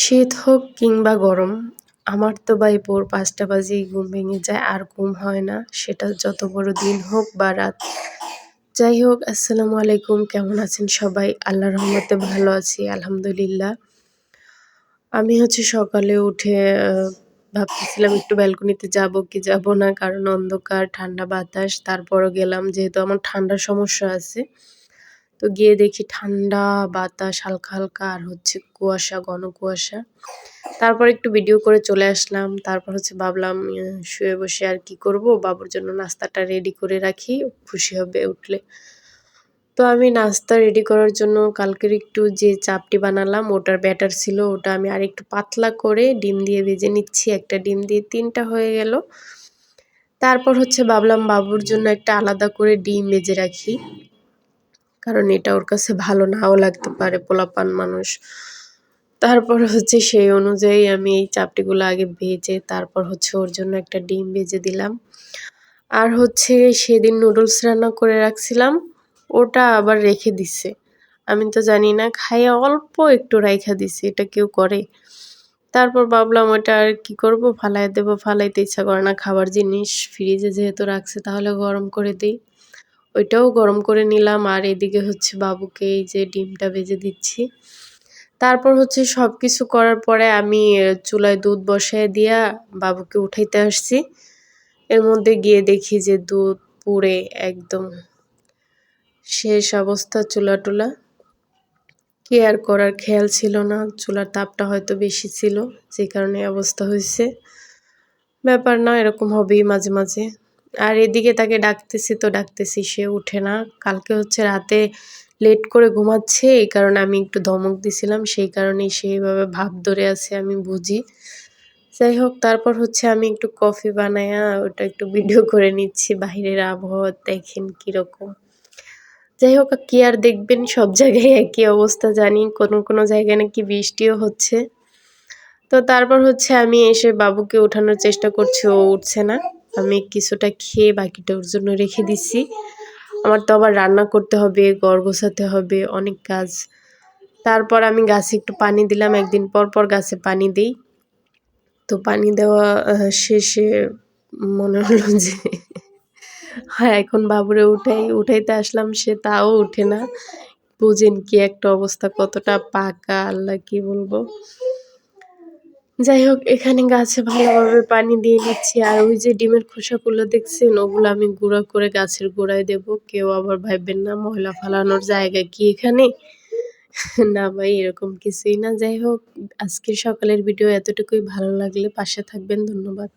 শীত হোক কিংবা গরম, আমার তো ভাই ভোর পাঁচটা বাজেই ঘুম ভেঙে যায়, আর ঘুম হয় না। সেটা যত বড় দিন হোক বা রাত। যাই হোক, আসসালামু আলাইকুম। কেমন আছেন সবাই? আল্লাহ রহমতে ভালো আছি, আলহামদুলিল্লাহ। আমি হচ্ছে সকালে উঠে ভাবতেছিলাম একটু ব্যালকনিতে যাব কি যাব না, কারণ অন্ধকার, ঠান্ডা বাতাস। তারপরও গেলাম, যেহেতু আমার ঠান্ডার সমস্যা আছে। তো গিয়ে দেখি ঠান্ডা বাতাস হালকা হালকা আর হচ্ছে কুয়াশা, ঘন কুয়াশা। তারপর একটু ভিডিও করে চলে আসলাম। তারপর হচ্ছে ভাবলাম শুয়ে বসে আর কি করব? বাবুর জন্য নাস্তাটা রেডি করে রাখি, খুশি হবে উঠলে। তো আমি নাস্তা রেডি করার জন্য কালকের একটু যে চাপটি বানালাম, ওটার ব্যাটার ছিল। ওটা আমি আর একটু পাতলা করে ডিম দিয়ে ভেজে নিচ্ছি। একটা ডিম দিয়ে তিনটা হয়ে গেল। তারপর হচ্ছে ভাবলাম, বাবুর জন্য একটা আলাদা করে ডিম ভেজে রাখি। কারণ এটা ওর কাছে ভালো নাও লাগতে পারে, পোলাপান মানুষ। তারপর হচ্ছে সেই অনুযায়ী আমি এই চাপটিগুলো আগে ভেজে তারপর হচ্ছে ওর জন্য একটা ডিম ভেজে দিলাম। আর হচ্ছে সেদিন নুডলস রান্না করে রাখছিলাম, ওটা আবার রেখে দিছে। আমি তো জানি না, খাইয়ে অল্প একটু রাইখা দিছি, এটা কেউ করে। তারপর ভাবলাম ওটা আর কী করব, ফালাই দেবো, ফালাইতে ইচ্ছা করে না, খাবার জিনিস ফ্রিজে যেহেতু রাখছে তাহলে গরম করে দিই। ওইটাও গরম করে নিলাম। আর এদিকে হচ্ছে বাবুকে এই যে ডিমটা ভেজে দিচ্ছি। তারপর হচ্ছে সব কিছু করার পরে আমি চুলায় দুধ বসায় দিয়া বাবুকে উঠাইতে আসছি। এর মধ্যে গিয়ে দেখি যে দুধ পুড়ে একদম শেষ অবস্থা চুলা টুলা। কি আর করার খেয়াল ছিল না। চুলার তাপটা হয়তো বেশি ছিল, যে কারণে অবস্থা হয়েছে। ব্যাপার না, এরকম হবেই মাঝে মাঝে। আর এদিকে তাকে ডাকতেছি তো ডাকতেছি, সে উঠে না। কালকে হচ্ছে রাতে লেট করে ঘুমাচ্ছে, এই কারণে আমি একটু ধমক দিছিলাম, সেই কারণেই সেইভাবে ভাব ধরে আছে, আমি বুঝি। যাই হোক, তারপর হচ্ছে আমি একটু কফি বানায়া ওটা একটু ভিডিও করে নিচ্ছি বাহিরের আবহাওয়া দেখেন কীরকম। যাই হোক, কি আর দেখবেন, সব জায়গায় একই অবস্থা, জানি কোনো কোনো জায়গায় নাকি বৃষ্টিও হচ্ছে। তো তারপর হচ্ছে আমি এসে বাবুকে ওঠানোর চেষ্টা করছি, ও উঠছে না। আমি কিছুটা খেয়ে বাকিটা ওর জন্য রেখে দিচ্ছি আমার তো আবার রান্না করতে হবে গড় গোছাতে হবে, অনেক কাজ। তারপর আমি গাছে একটু পানি দিলাম, একদিন পর পর গাছে পানি দিই। তো পানি দেওয়া শেষে মনে হলো যে হ্যাঁ এখন বাবুরে উঠাই, উঠাইতে আসলাম, সে তাও উঠে না। বুঝেন কি একটা অবস্থা, কতটা পাকা, আল্লাহ কি বলব। যাই হোক এখানে গাছে ভালোভাবে পানি দিয়ে নিচ্ছি আর ওই যে ডিমের খোসাগুলো দেখছেন, ওগুলো আমি গুঁড়া করে গাছের গোড়ায় দেব। কেউ আবার ভাববেন না, ময়লা ফালানোর জায়গা কি এখানে? না ভাই, এরকম কিছুই না। যাই হোক আজকের সকালের ভিডিও এতটুকুই। ভালো লাগলে পাশে থাকবেন। ধন্যবাদ।